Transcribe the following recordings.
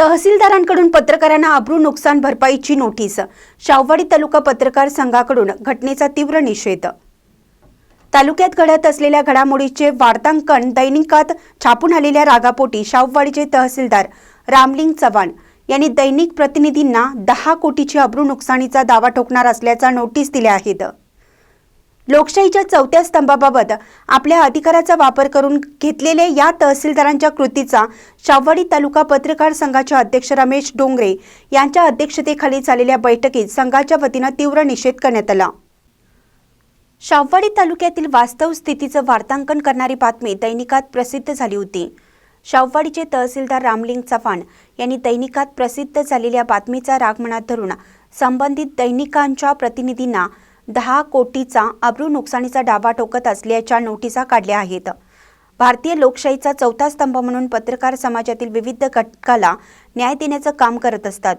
तहसीलदारांकडून पत्रकारांना अब्रू नुकसान भरपाईची नोटीस. शाहवाडी तालुका पत्रकार संघाकडून घटनेचा तीव्र निषेध. तालुक्यात घडत असलेल्या घडामोडीचे वार्तांकन दैनिकात छापून आलेल्या रागापोटी शाहवाडीचे तहसीलदार रामलिंग चव्हाण यांनी दैनिक प्रतिनिधींना दहा कोटीची अब्रू नुकसानीचा दावा ठोकणार असल्याचा नोटीस दिल्या आहेत. लोकशाहीच्या चौथ्या स्तंभाबाबत आपल्या अधिकाराचा वापर करून घेतलेल्या या तहसीलदारांच्या कृतीचा शाहवाडी तालुका पत्रकार संघाचे अध्यक्ष रमेश डोंगरे यांच्या अध्यक्षतेखाली झालेल्या बैठकीत संघाच्या वतीनं तीव्र निषेध करण्यात आला. शाहवाडी तालुक्यातील वास्तव स्थितीचं वार्तांकन करणारी बातमी दैनिकात प्रसिद्ध झाली होती. शाहवाडीचे तहसीलदार रामलिंग चव्हाण यांनी दैनिकात प्रसिद्ध झालेल्या बातमीचा राग मनात धरून संबंधित दैनिकांच्या प्रतिनिधींना दहा कोटीचा अब्रू नुकसानीचा डावा ठोकत असल्याच्या नोटिसा काढल्या आहेत. भारतीय लोकशाहीचा चौथा स्तंभ म्हणून पत्रकार समाजातील विविध घटकाला न्याय देण्याचं काम करत असतात.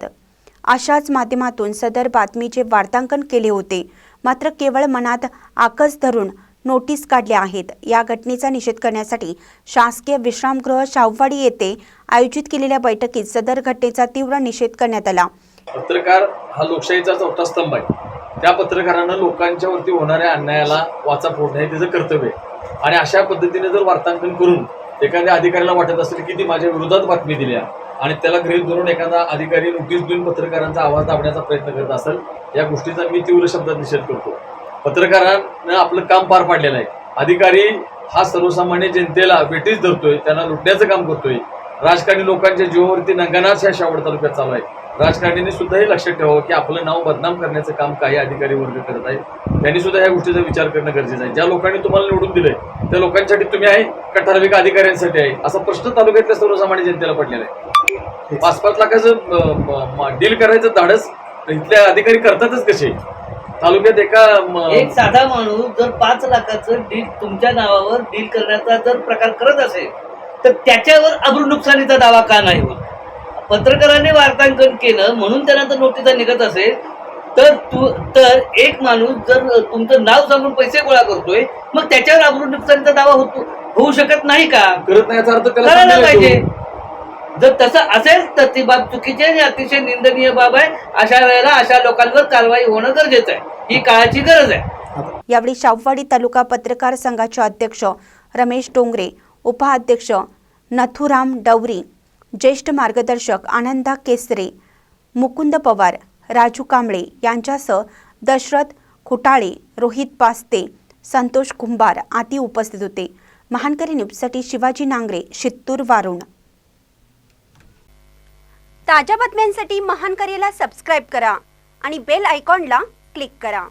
अशाच माध्यमातून सदर बातमीचे वार्तांकन केले होते. मात्र केवळ मनात आकस धरून नोटीस काढल्या आहेत. या घटनेचा निषेध करण्यासाठी शासकीय विश्रामगृह शाहवाडी येथे आयोजित केलेल्या बैठकीत सदर घटनेचा तीव्र निषेध करण्यात आला. पत्रकार हा लोकशाहीचा चौथा स्तंभ आहे. त्या पत्रकारानं लोकांच्यावरती होणाऱ्या अन्यायाला वाचा फोडणं हे त्याचं कर्तव्य आहे. आणि अशा पद्धतीने जर वार्तांकन करून एखाद्या अधिकाऱ्याला वाटत असेल की ती माझ्या विरोधात बातमी दिल्या आणि त्याला गृहित धरून एखादा अधिकारी नोटीस देऊन पत्रकारांचा आवाज दाबण्याचा प्रयत्न करत असेल या गोष्टीचा मी तीव्र शब्दात निषेध करतो. पत्रकारांनं आपलं काम पार पाडलेलं आहे. अधिकारी हा सर्वसामान्य जनतेला वेटीस धरतोय त्यांना लुटण्याचं काम करतोय. राजकारणी लोकांच्या जीवावरती नंगानाच ह्या शावड तालुक्यात चालू आहे. राजकारण्यांनी सुद्धा हे लक्षात ठेवावं की आपलं नाव बदनाम करण्याचं काम काही अधिकारी वर्ग करत आहेत. त्यांनी सुद्धा या गोष्टीचा विचार करणं गरजेचं आहे. ज्या लोकांनी तुम्हाला निवडून दिलंय त्या लोकांसाठी तुम्ही आहे का ठराविक अधिकाऱ्यांसाठी आहे? असा प्रश्न तालुक्यातल्या सर्वसामान्य जनतेला पडलेला आहे. पाच पाच लाखाचं डील करायचं धाडस इथल्या अधिकारी करतातच कसे? तालुक्यात एका एक साधा माणूस जर पाच लाखाचं डील तुमच्या नावावर डील करण्याचा जर प्रकार करत असेल तर त्याच्यावर अब्रू नुकसानीचा दावा का नाही होत? पत्रकारांनी वार्तांकन केलं म्हणून त्यांना जर नोटिसा निघत असेल तर तू तर एक माणूस जर तुमचं नाव सांगून पैसे गोळा करतोय मग त्याच्यावर अब्रू नुकसानीचा दावा होतो होऊ शकत नाही का? करत नाही याचा अर्थ त्याला करायला पाहिजे. जर तसं असेल तर ती बाब चुकीची आणि अतिशय निंदनीय बाब आहे. अशा वेळेला अशा लोकांवर कारवाई होणं गरजेचं आहे. ही काळाची गरज आहे. यावेळी शाहवाडी तालुका पत्रकार संघाचे अध्यक्ष रमेश डोंगरे उपाध्यक्ष नथुराम डवरी ज्येष्ठ मार्गदर्शक आनंदा केसरे मुकुंद पवार राजू कांबळे यांच्यासह दशरथ खुटाळे रोहित पास्ते संतोष कुंभार आदी उपस्थित होते. महानकरी न्यूजसाठी शिवाजी नांगरे शित्तूर वारुण. ताज्या बातम्यांसाठी महानकरीला सबस्क्राईब करा आणि बेल आयकॉनला क्लिक करा.